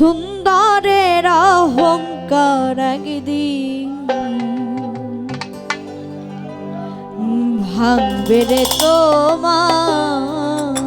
সুন্দরের অহংকার একদিন ভাঙবে রে তোমার